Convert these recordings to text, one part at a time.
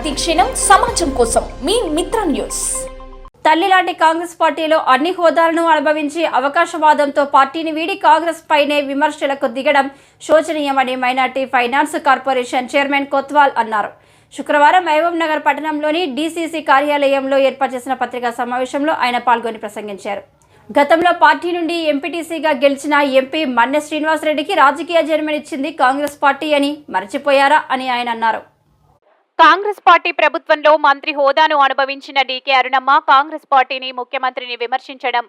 ప్రతి క్షణం సమాజం కోసం మీ మిత్ర న్యూస్. తల్లిలాంటి కాంగ్రెస్ పార్టీలో అన్ని హోదాలను అనుభవించి అవకాశవాదంతో పార్టీని వీడి కాంగ్రెస్ పైనే విమర్శలకు దిగడం శోచనీయమని minority finance corporation chairman Kotwal అన్నారు. శుక్రవారం మహబూబ్ నగర్ పట్టణంలోని డీసీసీ కార్యాలయంలో ఏర్పాటు చేసిన పత్రికా సమావేశంలో ఆయన పాల్గొని ప్రసంగించారు. గతంలో పార్టీ నుండి ఎంపీటీసీగా గెలిచిన ఎంపీ మన్నె శ్రీనివాసరెడ్డికి రాజకీయ జన్మనిచ్చింది కాంగ్రెస్ పార్టీ అని మరచిపోయారా అని ఆయన అన్నారు. కాంగ్రెస్ పార్టీ ప్రభుత్వంలో మంత్రి హోదాను అనుభవించిన డీకే అరుణమ్మ కాంగ్రెస్ పార్టీని ముఖ్యమంత్రిని విమర్శించడం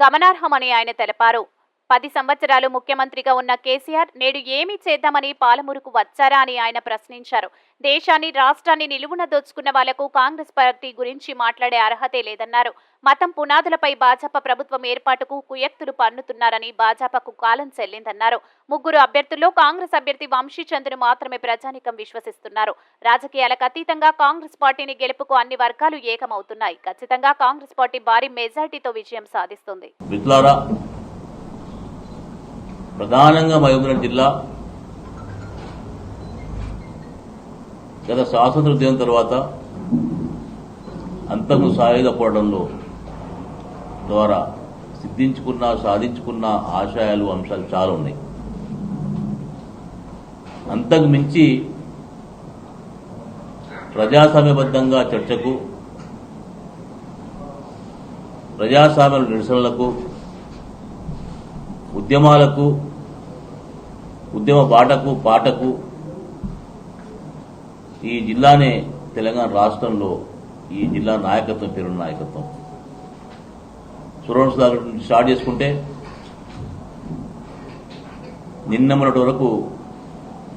గమనార్హమని ఆయన తెలిపారు. పది సంవత్సరాలు ముఖ్యమంత్రిగా ఉన్న కేసీఆర్ నేడు ఏమి చేద్దామని పాలమూరుకు వచ్చారా అని ఆయన ప్రశ్నించారు. దేశాన్ని రాష్ట్రాన్ని నిలువున దోచుకున్న వాళ్ళకు కాంగ్రెస్ పార్టీ గురించి మాట్లాడే అర్హతే లేదన్నారు. మతం పునాదులపై భాజపా ప్రభుత్వం ఏర్పాటుకు కుయక్తులు పన్నుతున్నారని భాజపాకు కాలం చెల్లిందన్నారు. ముగ్గురు అభ్యర్థుల్లో కాంగ్రెస్ అభ్యర్థి వంశీచంద్ను మాత్రమే ప్రజానికం విశ్వసిస్తున్నారు. రాజకీయాలకు అతీతంగా కాంగ్రెస్ పార్టీని గెలుపుకు అన్ని వర్గాలు ఏకమవుతున్నాయి. ఖచ్చితంగా కాంగ్రెస్ పార్టీ భారీ మెజార్టీతో విజయం సాధిస్తుంది. ప్రధానంగా మహబూబ్నగర్ జిల్లా గత స్వాతంత్ర ఉద్యమం తర్వాత అంతకు సాయుధ పోవడంలో ద్వారా సిద్ధించుకున్న సాధించుకున్న ఆశయాలు అంశాలు చాలా ఉన్నాయి. అంతకు మించి ప్రజాస్వామ్యబద్ధంగా చర్చకు ప్రజాస్వామ్య నిరసనలకు ఉద్యమాలకు ఉద్యమ బాటకు పాటకు ఈ జిల్లానే తెలంగాణ రాష్ట్రంలో ఈ జిల్లా నాయకత్వం పేరున్న నాయకత్వం. సురవణ దగ్గర నుంచి స్టార్ట్ చేసుకుంటే నిన్న మొన్నటి వరకు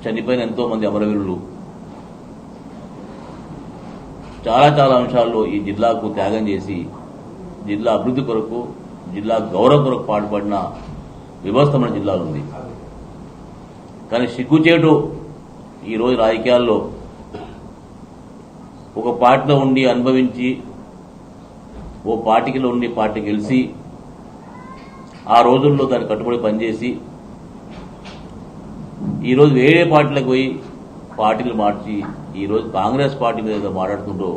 చనిపోయిన ఎంతో మంది అమరవీరులు. చాలా చాలా అంశాల్లో ఈ జిల్లాకు త్యాగం చేసి జిల్లా అభివృద్ధి కొరకు జిల్లా గౌరవం కొరకు పాటుపడిన వ్యవస్థ మన జిల్లాలో ఉంది. కానీ సిగ్గుచేటు ఈరోజు రాజకీయాల్లో ఒక పార్టీలో ఉండి అనుభవించి ఓ పార్టీలో ఉండి పార్టీ గెలిచి ఆ రోజుల్లో దాన్ని కట్టుబడి పనిచేసి ఈరోజు వేరే పార్టీలకు పోయి పార్టీలు మార్చి ఈరోజు కాంగ్రెస్ పార్టీ మీద ఏదో మాట్లాడుతుంటో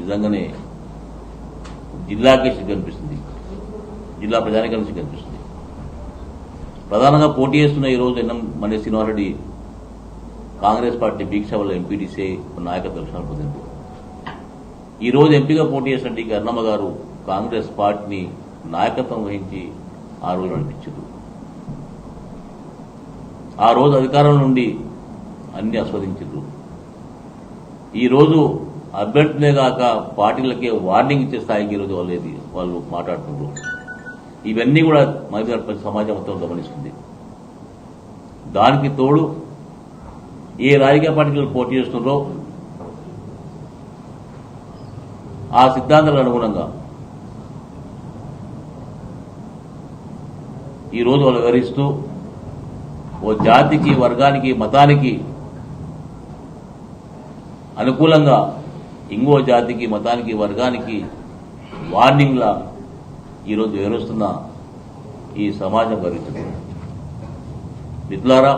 నిజంగానే జిల్లాకే కనిపిస్తుంది అనిపిస్తుంది. జిల్లా ప్రజానికి కనిపిస్తుంది ప్రధానంగా పోటీ చేస్తున్న ఈరోజు ఎన్ఎం మన శ్రీనివాసరెడ్డి కాంగ్రెస్ పార్టీ బీక్ వల్ల ఎంపీటీసీ నాయకత్వ లక్షణాలు పొందింది. ఈ రోజు ఎంపీగా పోటీ చేసిన డి అన్నమ్మ గారు కాంగ్రెస్ పార్టీని నాయకత్వం వహించి ఆ రోజు నడిపించారు ఆ రోజు అధికారం నుండి అన్ని ఆస్వాదించారు ఈ రోజు అభ్యర్థులే కాక పార్టీలకే వార్నింగ్ ఇచ్చే స్థాయికి ఈరోజు వాళ్ళేది వాళ్ళు మాట్లాడుతున్నారు. ఇవన్నీ కూడా మహిళల సమాజం మొత్తం గమనిస్తుంది. దానికి తోడు ఏ రాజకీయ పార్టీలు పోటీ చేస్తున్నారో ఆ సిద్ధాంతాలకు అనుగుణంగా ఈరోజు వాళ్ళు వివరిస్తూ ఓ జాతికి వర్గానికి మతానికి అనుకూలంగా ఇంకో జాతికి మతానికి వర్గానికి వార్నింగ్లా ఈరోజు వివరిస్తున్న ఈ సమాజం పరిస్థితి. మిత్రులారా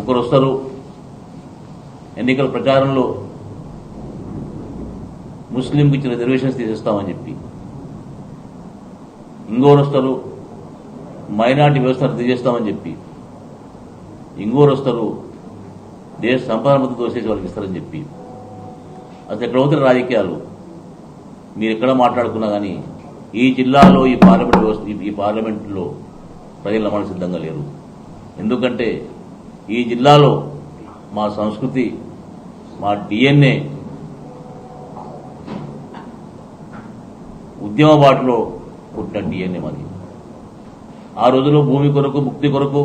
ఒకరు వస్తారు ఎన్నికల ప్రచారంలో ముస్లింకి ఇచ్చిన రిజర్వేషన్స్ తీసేస్తామని చెప్పి. ఇంకోరు వస్తారు మైనార్టీ వ్యవస్థ రద్దు చేస్తామని చెప్పి. ఇంకోరు వస్తారు దేశ సంపాదన మద్దతు దోసేసి వాళ్ళకి ఇస్తారని చెప్పి. అసలు ఎక్కడ అవుతున్న రాజకీయాలు? మీరు ఎక్కడ మాట్లాడుకున్నా కానీ ఈ జిల్లాలో ఈ పార్లమెంట్ వ్యవస్థ ఈ పార్లమెంట్లో ప్రజలు అమలు సిద్ధంగా లేరు. ఎందుకంటే ఈ జిల్లాలో మా సంస్కృతి మా డిఎన్ఏ ఉద్యమ బాటలో పుట్టిన డిఎన్ఏ మాది. ఆ రోజుల్లో భూమి కొరకు ముక్తి కొరకు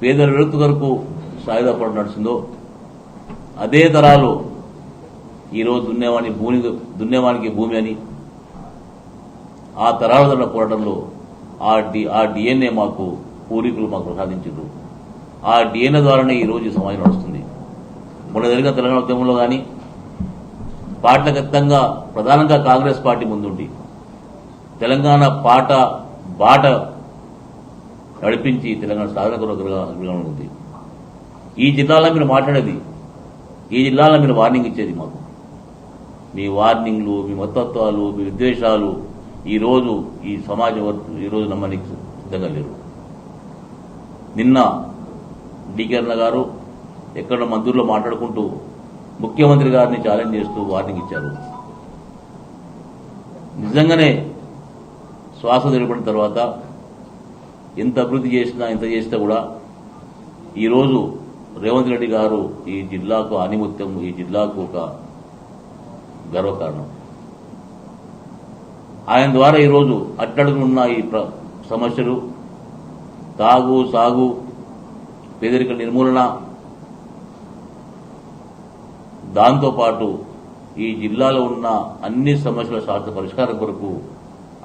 పేదల విరక్తి కొరకు సాయుధ పడ నడిచిందో అదే తరాలు ఈరోజు దున్నేవాని భూమి దున్నేవానికి భూమి అని ఆ తరాల పోరాటంలో ఆ డి ఆ డిఎన్ఏ మాకు పూర్వీకులు మాకు ప్రసాదించారు ఆ డిఎన్ఏ ద్వారానే ఈరోజు సమాజం నడుస్తుంది. మొన్న జరిగిన తెలంగాణ ఉద్యమంలో కానీ పార్టీలకు ప్రధానంగా కాంగ్రెస్ పార్టీ ముందుండి. తెలంగాణ పాట బాట నడిపించి తెలంగాణ సాధన ఉంది. ఈ జిల్లాలో మీరు మాట్లాడేది ఈ జిల్లాలో మీరు వార్నింగ్ ఇచ్చేది మాకు. మీ వార్నింగ్లు మీ మతత్వాలు మీ విద్వేషాలు ఈరోజు ఈ సమాజం వరకు ఈరోజు నమ్మడానికి సిద్ధంగా లేరు. నిన్న డికేర్ణ గారు ఎక్కడ మంత్రుల్లో మాట్లాడుకుంటూ ముఖ్యమంత్రి గారిని ఛాలెంజ్ చేస్తూ వార్నింగ్ ఇచ్చారు. నిజంగానే శ్వాస నిలబడిన తర్వాత ఎంత అభివృద్ధి చేసినా ఎంత చేసినా కూడా ఈరోజు రేవంత్ రెడ్డి గారు ఈ జిల్లాకు ఆనిముత్యం ఈ జిల్లాకు ఒక గర్వకారణం. ఆయన ద్వారా ఈరోజు అట్టడుగున్న ఈ ప్ర- సమస్యలు తాగు సాగు పేదరిక నిర్మూలన దాంతోపాటు ఈ జిల్లాలో ఉన్న అన్ని సమస్యల శాస్త్ర పరిష్కారం కొరకు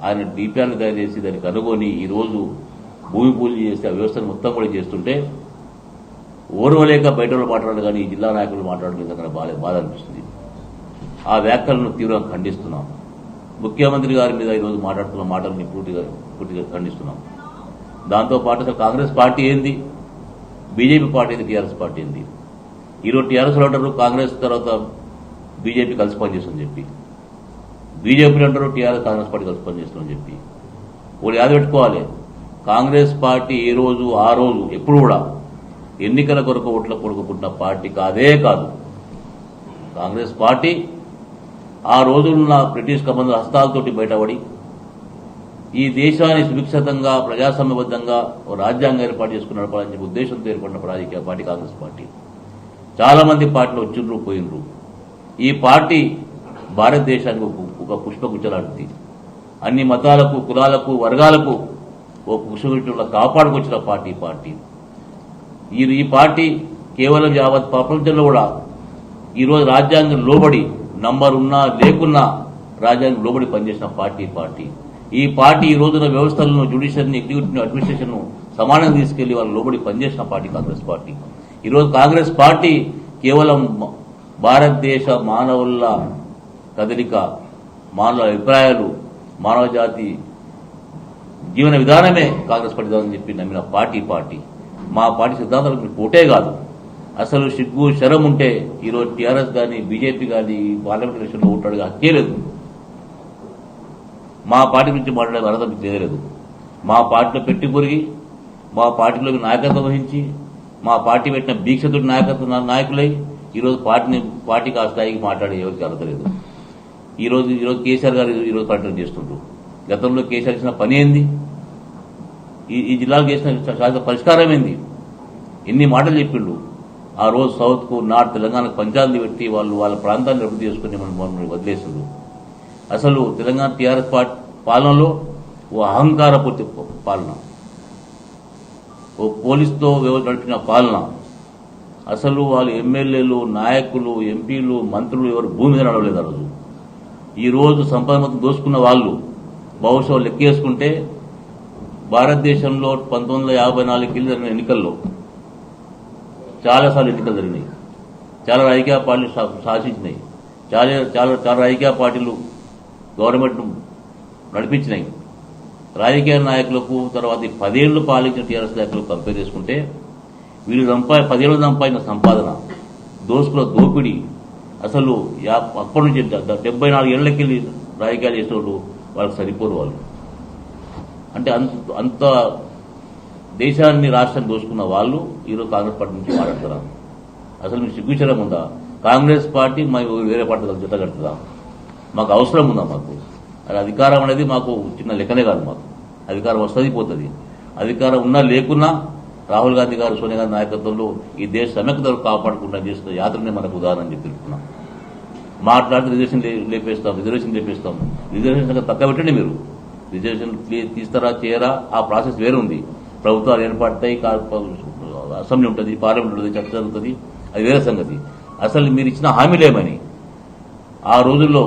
ఆయన డిపిఆర్ని తయారు చేసి కనుగొని ఈరోజు భూమి పూజ చేసి ఆ వ్యవస్థను మొత్తం కూడా చేస్తుంటే ఓర్వలేక బయట వాళ్ళు మాట్లాడారు కానీ ఈ జిల్లా నాయకులు మాట్లాడడం మీద బాధ అనిపిస్తుంది. ఆ వ్యాఖ్యలను తీవ్రంగా ఖండిస్తున్నాం. ముఖ్యమంత్రి గారి మీద ఈరోజు మాట్లాడుతున్న మాటలని పూర్తిగా పూర్తిగా ఖండిస్తున్నాం. దాంతోపాటు అసలు కాంగ్రెస్ పార్టీ ఏంది? బీజేపీ పార్టీ ఏంది? టీఆర్ఎస్ పార్టీ ఏంది? ఈరోజు టీఆర్ఎస్లో అంటారు కాంగ్రెస్ తర్వాత బీజేపీ కలిసి పనిచేస్తుందని చెప్పి. బీజేపీ అంటారు టీఆర్ఎస్ కాంగ్రెస్ పార్టీ కలిసి పనిచేస్తుందని చెప్పి. వాళ్ళు యాద పెట్టుకోవాలి. కాంగ్రెస్ పార్టీ ఏ రోజు ఆ రోజు ఎప్పుడు కూడా ఎన్నికల కొరకు ఓట్ల కొరకు పార్టీ కాదే కాదు. కాంగ్రెస్ పార్టీ ఆ రోజులున్న బ్రిటిష్ కబంధ హస్తాలతోటి బయటపడి ఈ దేశాన్ని సుభిక్షితంగా ప్రజాసమ్యబద్ధంగా ఓ రాజ్యాంగం ఏర్పాటు చేసుకుని నడపాలని చెప్పి ఉద్దేశంతో ఏర్పడిన రాజకీయ పార్టీ కాంగ్రెస్ పార్టీ. చాలా మంది పార్టీలు వచ్చిండ్రు పోయినరు ఈ పార్టీ భారతదేశానికి ఒక పుష్పగుచ్చలాంటిది అన్ని మతాలకు కులాలకు వర్గాలకు ఒక పుష్పగుచ్చంలో కాపాడుకొచ్చిన పార్టీ పార్టీ. ఈ ఈ పార్టీ కేవలం యావత్ ప్రపంచంలో కూడా ఈరోజు రాజ్యాంగం లోబడి నంబర్ ఉన్నా లేకున్నా రాజ్యాంగం లోబడి పనిచేసిన పార్టీ పార్టీ. ఈ పార్టీ ఈ రోజున వ్యవస్థలను జ్యుడిషియల్ని ఎగ్జిక్యూటివ్ అడ్మినిస్ట్రేషన్ను సమానంగా తీసుకెళ్ళి వాళ్ళు లోబడి పనిచేసిన పార్టీ కాంగ్రెస్ పార్టీ. ఈరోజు కాంగ్రెస్ పార్టీ కేవలం భారతదేశ మానవుల కదలిక మానవుల అభిప్రాయాలు మానవ జాతి జీవన విధానమే కాంగ్రెస్ పార్టీ అని చెప్పి నమ్మిన పార్టీ పార్టీ. మా పార్టీ సిద్ధాంతాలకు మీకు పోటే కాదు. అసలు సిగ్గు శరం ఉంటే ఈరోజు టీఆర్ఎస్ కానీ బీజేపీ కానీ పార్లమెంట్ ఎలక్షన్లో ఉంటాడు హక్కే లేదు. మా పార్టీ గురించి మాట్లాడే అర్హత తెలియలేదు. మా పార్టీలో పెట్టి పొరిగి మా పార్టీలోకి నాయకత్వం వహించి మా పార్టీ పెట్టిన భీక్షతుడి నాయకత్వ నాయకులై ఈరోజు పార్టీని పార్టీకి ఆ స్థాయికి మాట్లాడే ఎవరికి అర్హత లేదు. ఈరోజు ఈరోజు కేసీఆర్ గారు ఈరోజు పర్యటన చేస్తుండ్రు. గతంలో కేసీఆర్ చేసిన పని ఏంది? ఈ జిల్లాలో జిల్లాకు చేసిన శాశ్వత పరిష్కారం ఏంది? ఎన్ని మాటలు చెప్పిండు ఆ రోజు సౌత్కు నార్త్ తెలంగాణకు పంచాయతీ పెట్టి వాళ్ళు వాళ్ళ ప్రాంతాన్ని అభివృద్ధి చేసుకుని మనం వదిలేసారు అసలు తెలంగాణ టీఆర్ఎస్ పార్టీ పాలనలో ఓ అహంకారపూర్తి పాలన. ఓ పోలీసుతో నడిపిన పాలన. అసలు వాళ్ళు ఎమ్మెల్యేలు నాయకులు ఎంపీలు మంత్రులు ఎవరు భూమి మీద నడవలేదు ఆ రోజు. ఈ రోజు సంపద మొత్తం దోసుకున్న వాళ్ళు బహుశా లెక్కేసుకుంటే భారతదేశంలో పంతొమ్మిది వందల యాభై నాలుగు జరిగిన ఎన్నికల్లో చాలాసార్లు ఎన్నికలు జరిగినాయి. చాలా రాజకీయ పార్టీలు శాసించినాయి. చాలా చాలా చాలా రాజకీయ పార్టీలు గవర్నమెంట్ నడిపించినాయి. రాజకీయ నాయకులకు తర్వాత పదేళ్ళు పదేళ్ళు పాలించిన టీఆర్ఎస్ నాయకులకు కంపేర్ చేసుకుంటే వీళ్ళు సంపా పదేళ్ళు సంపాదించిన సంపాదన దోసుకుల దోపిడీ అసలు యా- అప్పటి నుంచి డెబ్బై నాలుగు ఏళ్ళకెళ్ళి రాజకీయాలు చేసేవాళ్ళు వాళ్ళకి సరిపోరు వాళ్ళు. అంటే అంత అంత దేశాన్ని రాష్ట్రాన్ని దోచుకున్న వాళ్ళు ఈరోజు కాంగ్రెస్ పార్టీ నుంచి మాట్లాడుతున్నారు. అసలు మీకు సిగ్గుచరం ఉందా? కాంగ్రెస్ పార్టీ మా వేరే పార్టీ జత కడుతుందా? మాకు అవసరం ఉందా మాకు? అది అధికారం అనేది మాకు చిన్న లెక్కనే కాదు మాకు. అధికారం వస్తుంది పోతుంది. అధికారం ఉన్నా లేకున్నా రాహుల్ గాంధీ గారు సోనియా గాంధీ నాయకత్వంలో ఈ దేశ సమైక్యతను కాపాడకుండా చేస్తున్న యాత్రనే మనకు ఉదాహరణ చెప్పి తెలుపుతున్నాం మాట్లాడితే రిజర్వేషన్ లేపేస్తాం రిజర్వేషన్ లేపేస్తాం. రిజర్వేషన్ తక్కువ పెట్టండి మీరు. రిజర్వేషన్ తీస్తారా చేయరా ఆ ప్రాసెస్ వేరు ఉంది ప్రభుత్వాలు ఏర్పడతాయి అసెంబ్లీ ఉంటుంది పార్లమెంట్ ఉంటుంది చర్చ జరుగుతుంది అది వేరే సంగతి. అసలు మీరు ఇచ్చిన హామీలేమని ఆ రోజుల్లో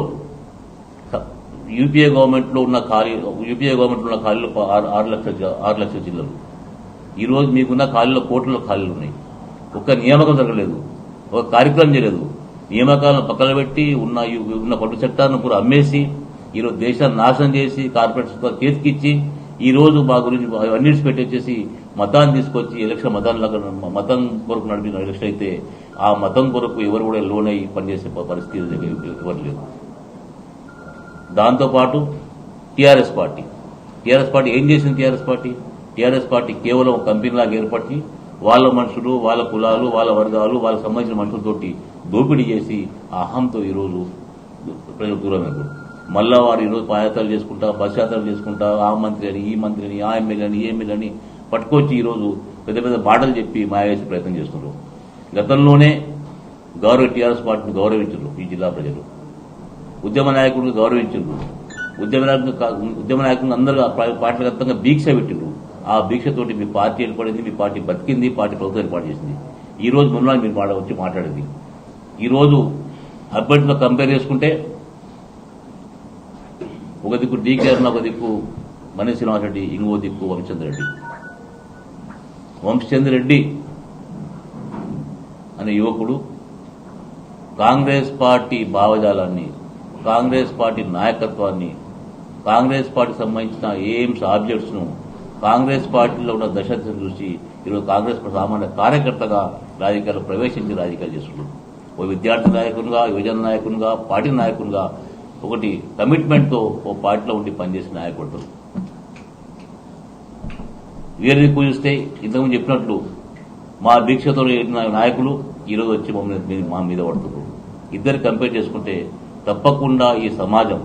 యూపీఏ గవర్నమెంట్లో ఉన్న ఖాళీ యూపీఏ గవర్నమెంట్లో ఉన్న ఖాళీలు ఆరు లక్షల ఆరు లక్షల జిల్లాలు ఈరోజు మీకున్న ఖాళీలో కోట్లలో ఖాళీలు ఉన్నాయి. ఒక్క నియామకం జరగలేదు ఒక కార్యక్రమం చేయలేదు. నియామకాలను పక్కన పెట్టి ఉన్న ఉన్న పట్టు చట్టాలను కూడా అమ్మేసి ఈరోజు దేశాన్ని నాశనం చేసి కార్పొరేట్స్ కేసుకిచ్చి ఈ రోజు మా గురించి అన్నిటి పెట్టి వచ్చేసి మతాన్ని తీసుకొచ్చి ఎలక్షన్ మతాన్ని మతం కొరకు నడిపిన ఎలక్షన్ అయితే ఆ మతం కొరకు ఎవరు కూడా లోనై పనిచేసే పరిస్థితి ఇవ్వట్లేదు దాంతోపాటు టీఆర్ఎస్ పార్టీ. టీఆర్ఎస్ పార్టీ ఏం చేసింది టీఆర్ఎస్ పార్టీ? టీఆర్ఎస్ పార్టీ కేవలం ఒక కంపెనీలాగా ఏర్పడి వాళ్ళ మనుషులు వాళ్ళ కులాలు వాళ్ళ వర్గాలు వాళ్ళకి సంబంధించిన మనుషులతోటి దోపిడీ చేసి ఆ అహంతో ఈరోజు ప్రజలు దూరం మళ్ళా వారు ఈరోజు పాదయాత్రలు చేసుకుంటా బస్ యాత్రలు చేసుకుంటా ఆ మంత్రి అని ఈ మంత్రి అని ఆ ఎమ్మెల్యే అని ఈ ఎమ్మెల్యే అని పట్టుకొచ్చి ఈరోజు పెద్ద పెద్ద మాటలు చెప్పి మాయవేసే ప్రయత్నం చేస్తున్నారు. గతంలోనే గౌరవ టీఆర్ఎస్ పార్టీని గౌరవించారు ఈ జిల్లా ప్రజలు. ఉద్యమ నాయకులను గౌరవించారు. ఉద్యమ నాయకులు ఉద్యమ నాయకులను అందరూ ఆ భీక్ష పెట్టిండ్రు. ఆ దీక్షతోటి మీ పార్టీ ఏర్పడింది మీ పార్టీ బతికింది పార్టీ ప్రభుత్వం ఏర్పాటు చేసింది. ఈ రోజు మొన్న మీరు మాట వచ్చి మాట్లాడింది. ఈరోజు రోజు కంపేర్ చేసుకుంటే ఒక దిక్కు డీకే అరుణ ఒక దిక్కు మనీష్ శ్రీనివాసరెడ్డి ఇంకో దిక్కు వంశచంద్రెడ్డి రెడ్డి రెడ్డి అనే యువకుడు కాంగ్రెస్ పార్టీ భావజాలాన్ని కాంగ్రెస్ పార్టీ నాయకత్వాన్ని కాంగ్రెస్ పార్టీకి సంబంధించిన ఎయిమ్స్ ఆబ్జెక్ట్స్ను కాంగ్రెస్ పార్టీలో ఉన్న దశను చూసి ఈరోజు కాంగ్రెస్ సామాన్య కార్యకర్తగా రాజకీయాలు ప్రవేశించి రాజకీయాలు చేస్తున్నాడు ఓ విద్యార్థి నాయకునిగా యువజన నాయకునిగా పార్టీ నాయకునిగా ఒకటి కమిట్మెంట్తో ఓ పార్టీలో ఉండి పనిచేసిన నాయకుడు. వీరిని పూజిస్తే ఇంతకుముందు చెప్పినట్లు మా దీక్షతో నాయకులు ఈరోజు వచ్చి మమ్మల్ని మా మీద పడుతున్నారు. ఇద్దరు కంపేర్ చేసుకుంటే తప్పకుండా ఈ సమాజం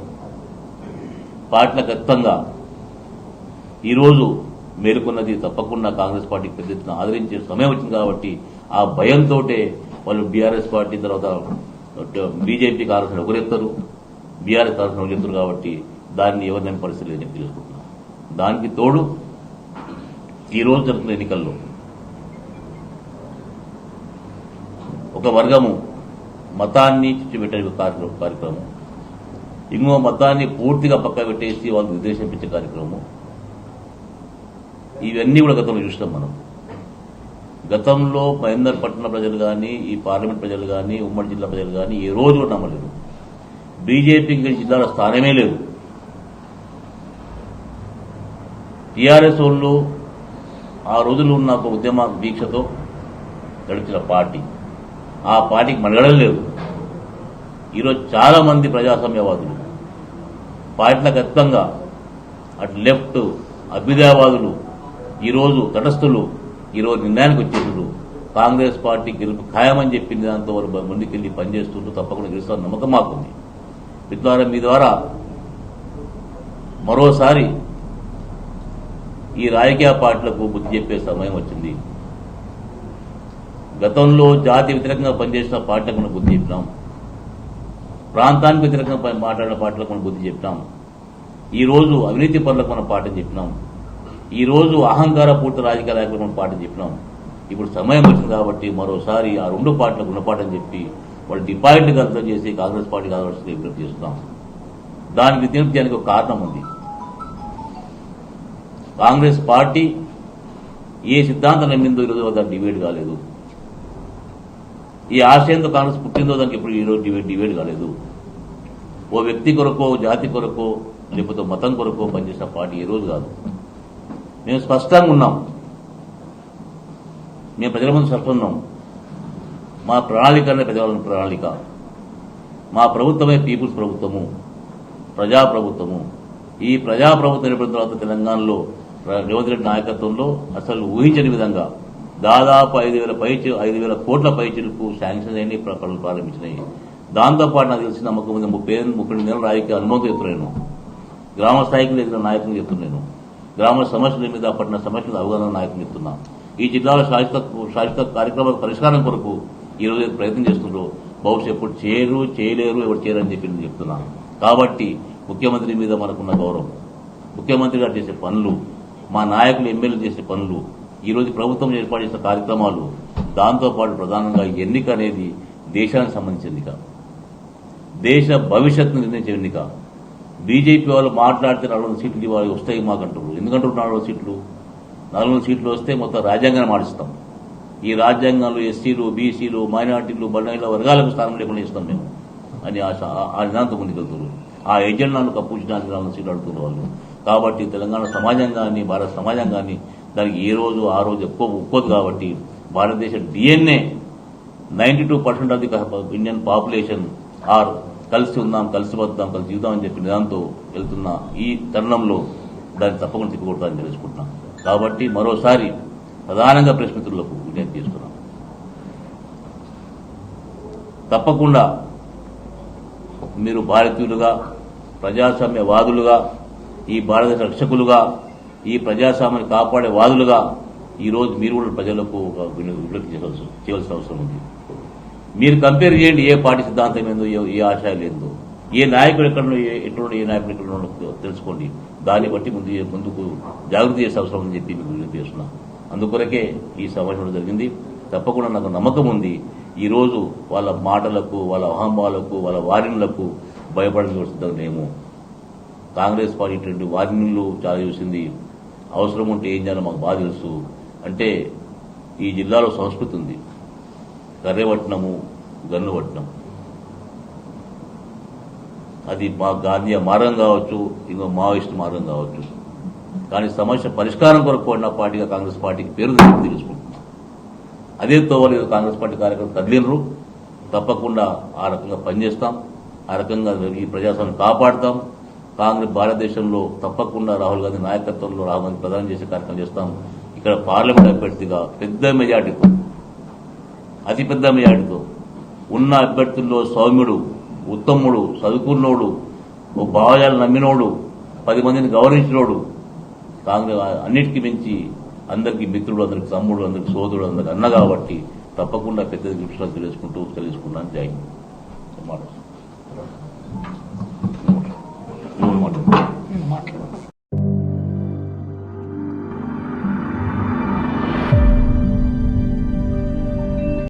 పార్టీల ఖచ్చితంగా ఈరోజు మేలుకున్నది తప్పకుండా కాంగ్రెస్ పార్టీకి పెద్ద ఎత్తున ఆదరించే సమయం వచ్చింది కాబట్టి ఆ భయంతో వాళ్ళు బీఆర్ఎస్ పార్టీ తర్వాత బీజేపీ కావాల్సిన ఒకరెత్తారు బీఆర్ఎస్ తరఫున ఒకరెత్తారు కాబట్టి దాన్ని ఎవరిని పరిస్థితి లేదని చెప్పి దానికి తోడు ఈ రోజు జరుగుతున్న ఎన్నికల్లో ఒక వర్గము మతాన్ని చిచ్చుపెట్టే కార్య- కార్యక్రమం. ఇంకో మతాన్ని పూర్తిగా పక్క పెట్టేసి వాళ్ళు నిర్దేశించే కార్యక్రమం ఇవన్నీ కూడా గతంలో చూసినాం మనం. గతంలో మహేందర్ పట్టణ ప్రజలు కానీ ఈ పార్లమెంట్ ప్రజలు కానీ ఉమ్మడి జిల్లా ప్రజలు కానీ ఏ రోజు కూడా నమ్మలేదు. బీజేపీకి ఈ జిల్లాలో స్థానమే లేదు. టీఆర్ఎస్ వాళ్ళు ఆ రోజులు ఉన్న ఒక ఉద్యమ దీక్షతో గడిచిన పార్టీ. ఆ పార్టీకి మనగడం లేదు ఈరోజు చాలా మంది ప్రజాస్వామ్యవాదులు పార్టీలకు ఖచ్చితంగా అటు లెఫ్ట్ అభ్యుదయవాదులు ఈరోజు తటస్థులు ఈరోజు నిర్ణయానికి వచ్చేసారు కాంగ్రెస్ పార్టీ గెలుపు ఖాయమని చెప్పింది దాంతో వారు ముందుకెళ్ళి పనిచేస్తుంటూ తప్పకుండా గెలుస్తారని నమ్మకం మాకుంది. మిత్రులారా మీ ద్వారా మరోసారి ఈ రాజకీయ పార్టీలకు బుద్ధి చెప్పే సమయం వచ్చింది. గతంలో జాతి వ్యతిరేకంగా పనిచేసిన పార్టీలకు మనం బుద్ధి చెప్పినాం. ప్రాంతానికి వ్యతిరేకంగా మాట్లాడిన పార్టీలకు మనం బుద్ధి చెప్పినాం. ఈ రోజు అవినీతి పనులకు మనం పాఠం చెప్పినాం. ఈ రోజు అహంకార పూర్తి రాజకీయ నాయకులకు మనం పాఠం చెప్పినాం. ఇప్పుడు సమయం వచ్చింది కాబట్టి మరోసారి ఆ రెండు పార్టీలకు గుణపాఠం చెప్పి వాళ్ళు డిపాజిట్ కలుతం చేసి కాంగ్రెస్ పార్టీ కాంగ్రెస్ విజ్ఞప్తి చేస్తున్నాం దానికి విజ్ఞప్తి చేయడానికి ఒక కారణం ఉంది. కాంగ్రెస్ పార్టీ ఏ సిద్ధాంతం నమ్మిందో ఈరోజు దాన్ని డిబేట్ కాలేదు. ఈ ఆశయంతో కాంగ్రెస్ పుట్టిందో దానికి ఇప్పుడు ఈరోజు డిబేట్ డిబేట్ కాలేదు. ఓ వ్యక్తి కొరకో జాతి కొరకో లేకపోతే మతం కొరకో పనిచేసిన పార్టీ ఈ రోజు కాదు. మేము స్పష్టంగా ఉన్నాం. మేము ప్రజల ముందు స్పష్టం ఉన్నాం. మా ప్రణాళిక అనే ప్రజల ప్రణాళిక. మా ప్రభుత్వమే పీపుల్స్ ప్రభుత్వము ప్రజా ప్రభుత్వము ఈ ప్రజాప్రభుత్వం ఏర్పడిన తర్వాత తెలంగాణలో రేవంత్ రెడ్డి నాయకత్వంలో అసలు ఊహించని విధంగా దాదాపు ఐదు వేల పై ఐదు వేల కోట్ల పైచిలకు శాంక్షన్ అయిన పనులు ప్రారంభించినాయి. దాంతోపాటు నాకు తెలిసిన నమ్మకం ఉంది ముప్పై ముప్పై ఎనిమిది నెలల రాజకీయ అనుభవం చెప్తున్నాను గ్రామ స్థాయికి ఎదిగిన నాయకులు చెప్తున్నాను గ్రామ సమస్యల మీద పట్టిన సమస్యల అవగాహన నాయకులు చెప్తున్నా. ఈ జిల్లాలో శాశ్వత శాశ్వత కార్యక్రమాల పరిష్కారం కొరకు ఈ రోజు ప్రయత్నం చేస్తున్నారు భవిష్యత్ ఎప్పుడు చేయరు చేయలేరు ఎవరు చేయరు అని చెప్పి నేను కాబట్టి ముఖ్యమంత్రి మీద మనకున్న గౌరవం ముఖ్యమంత్రి గారు చేసే పనులు మా నాయకులు ఎమ్మెల్యేలు చేసే పనులు ఈరోజు ప్రభుత్వం ఏర్పాటు చేసిన కార్యక్రమాలు దాంతోపాటు ప్రధానంగా ఈ ఎన్నిక అనేది దేశానికి సంబంధించిన ఎన్నిక. దేశ భవిష్యత్తును నిర్ణయించే ఎన్నిక. బీజేపీ వాళ్ళు మాట్లాడితే నలుగురు సీట్లు ఇవాళ వస్తాయి మాకంటారు ఎందుకంటారు నలభై సీట్లు? నలుగురు సీట్లు వస్తే మొత్తం రాజ్యాంగాన్ని మారుస్తాం. ఈ రాజ్యాంగంలో ఎస్సీలు బీసీలు మైనార్టీలు బండాయిల వర్గాలకు స్థానం లేకుండా ఇస్తాం మేము అని ఆశ ఆ- నిదాంతం ఉంది ముందుకెళ్తున్నారు ఆ ఎజెండాను కప్పుచడానికి నాలుగు సీట్లు వాళ్ళు. కాబట్టి తెలంగాణ సమాజం కానీ భారత సమాజం కానీ దానికి ఏ రోజు ఆ రోజు ఎక్కువ ఒప్పుకోదు కాబట్టి భారతదేశ DNA ninety two percent of the Indian population are. కలిసి ఉందాం కలిసి వద్దాం కలిసి చూద్దాం అని చెప్పి నిదాంతో వెళ్తున్న ఈ తరుణంలో దాన్ని తప్పకుండా తిప్పకూడదని తెలుసుకుంటున్నాం. కాబట్టి మరోసారి ప్రధానంగా ప్రశ్నితులకు విజ్ఞప్తి చేస్తున్నాం. తప్పకుండా మీరు భారతీయులుగా ప్రజాస్వామ్యవాదులుగా ఈ భారతదేశ రక్షకులుగా ఈ ప్రజాస్వామ్యాన్ని కాపాడే వాదులుగా ఈ రోజు మీరు కూడా ప్రజలకు ఒక విజ్ఞప్తి చేయవలసి చేయవలసిన అవసరం ఉంది. మీరు కంపేర్ చేయండి ఏ పార్టీ సిద్ధాంతం ఏందో ఏ- ఏ ఆశయాలు ఏందో. ఏ నాయకుడు ఎక్కడ ఎటువంటి ఏ నాయకుడు ఎక్కడ తెలుసుకోండి. దాన్ని బట్టి ముందు ముందుకు జాగ్రత్త చేసే అవసరం అని చెప్పి మీకు విజ్ఞప్తి చేస్తున్నాను అందుకొరకే ఈ సమావేశం జరిగింది. తప్పకుండా నాకు నమ్మకం ఉంది. ఈరోజు వాళ్ళ మాటలకు వాళ్ళ అహంభాలకు వాళ్ళ వారిన్లకు భయపడాల్సి సిద్ధం కాంగ్రెస్ పార్టీ ఇటువంటి వారినులు చాలా చూసింది. అవసరం ఉంటే ఏం చేయాలో మాకు బాగా తెలుసు. అంటే ఈ జిల్లాలో సంస్కృతి ఉంది. కర్రెపట్నము గన్నుపట్నం అది మా గాంధీ మార్గం కావచ్చు ఇంకో మావోయిస్ట్ మార్గం కావచ్చు. కానీ సమస్య పరిష్కారం కొరకు ఉన్న పార్టీగా కాంగ్రెస్ పార్టీకి పేరు తెచ్చి తెలుసుకుంటున్నాం అదే తోవలేదు కాంగ్రెస్ పార్టీ కార్యకర్తలు కదిలినరు తప్పకుండా ఆ రకంగా పనిచేస్తాం. ఆ రకంగా ఈ ప్రజాస్వామ్యం కాపాడుతాం. కాంగ్రెస్ భారతదేశంలో తప్పకుండా రాహుల్ గాంధీ నాయకత్వంలో రాహుల్ గాంధీ ప్రధానం చేసే కార్యక్రమం చేస్తాం. ఇక్కడ పార్లమెంట్ అభ్యర్థిగా పెద్ద మెజార్టీతో అతిపెద్ద మెజార్టీతో ఉన్న అభ్యర్థుల్లో సౌమ్యుడు ఉత్తముడు చదువుకున్నోడు ఓ భావజాలు నమ్మినోడు పది మందిని గౌరవించినోడు కాంగ్రెస్ అన్నిటికీ మించి అందరికీ మిత్రుడు అందరికి తమ్ముడు అందరికి సోదరుడు అందరికి అన్న కాబట్టి తప్పకుండా పెద్ద విషయాలు తెలుసుకుంటూ తెలుసుకున్నాను జై మాట. మాట్లాడు.